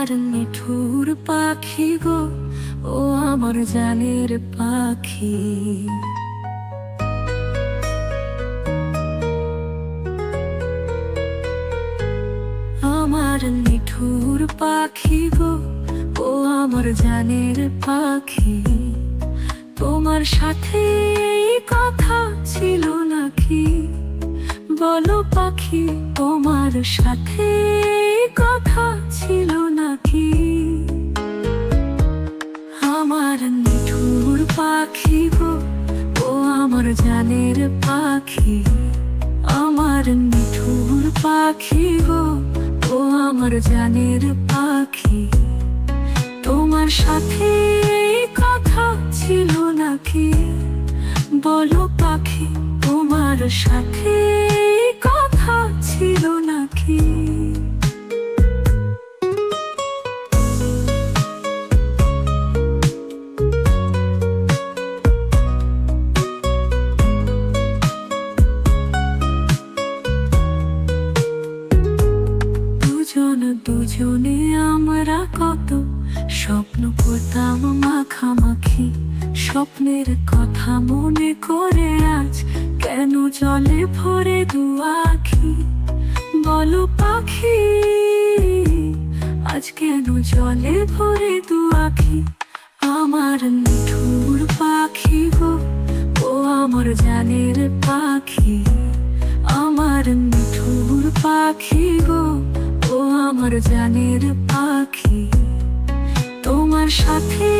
আমার নিঠুর পাখি গো, ও আমার জানের পাখি। আমার নিঠুর পাখি গো, ও আমার জানের পাখি। তোমার সাথে এই কথা ছিল নাকি? বলো পাখি, তোমার সাথে কথা পাখি, আমার মিঠুর পাখি গো, ও আমার জানের পাখি। তোমার সাথে কথা ছিল নাকি? বলো পাখি, তোমার সাথে কথা ছিল নাকি? দুজনে আমরা কত স্বপ্ন করতাম মাখামাখি। স্বপ্নের কথা মনে করে আজ কেন জলে ভরে দু আখি? বলো পাখি, আজ কেন জলে ভরে দু আখি? আমার নিঠুর পাখি গো, ও আমার জানের পাখি। আমার নিঠুর পাখি গো ও আমার জানের পাখি, তোমার সাথে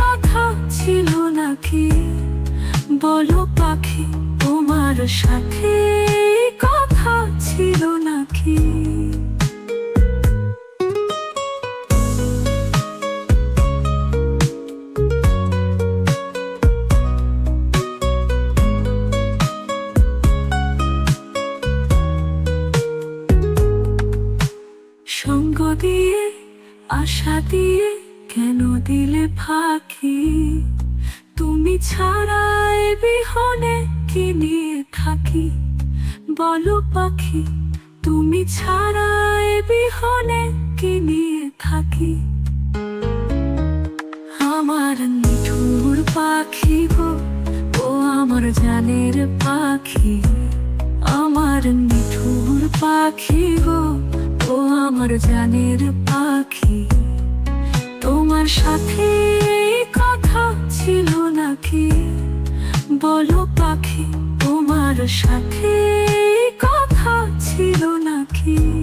কথা ছিল নাকি? বলো পাখি, তোমার সাথে কথা ছিল নাকি? আশা দিয়ে কেন দিলে ফাঁকি? তুমি ছাড়া বিহনে কি নিয়ে থাকি? বলো পাখি, তুমি ছাড়া বিহনে কি নিয়ে থাকি? আমার নিঠুর পাখি গো, ও আমার জানের পাখি। আমার নিঠুর পাখি গো, ও আমার জানের পাখি। সাথে কথা ছিল নাকি? বলো পাখি তোমার সাথে কথা ছিল নাকি?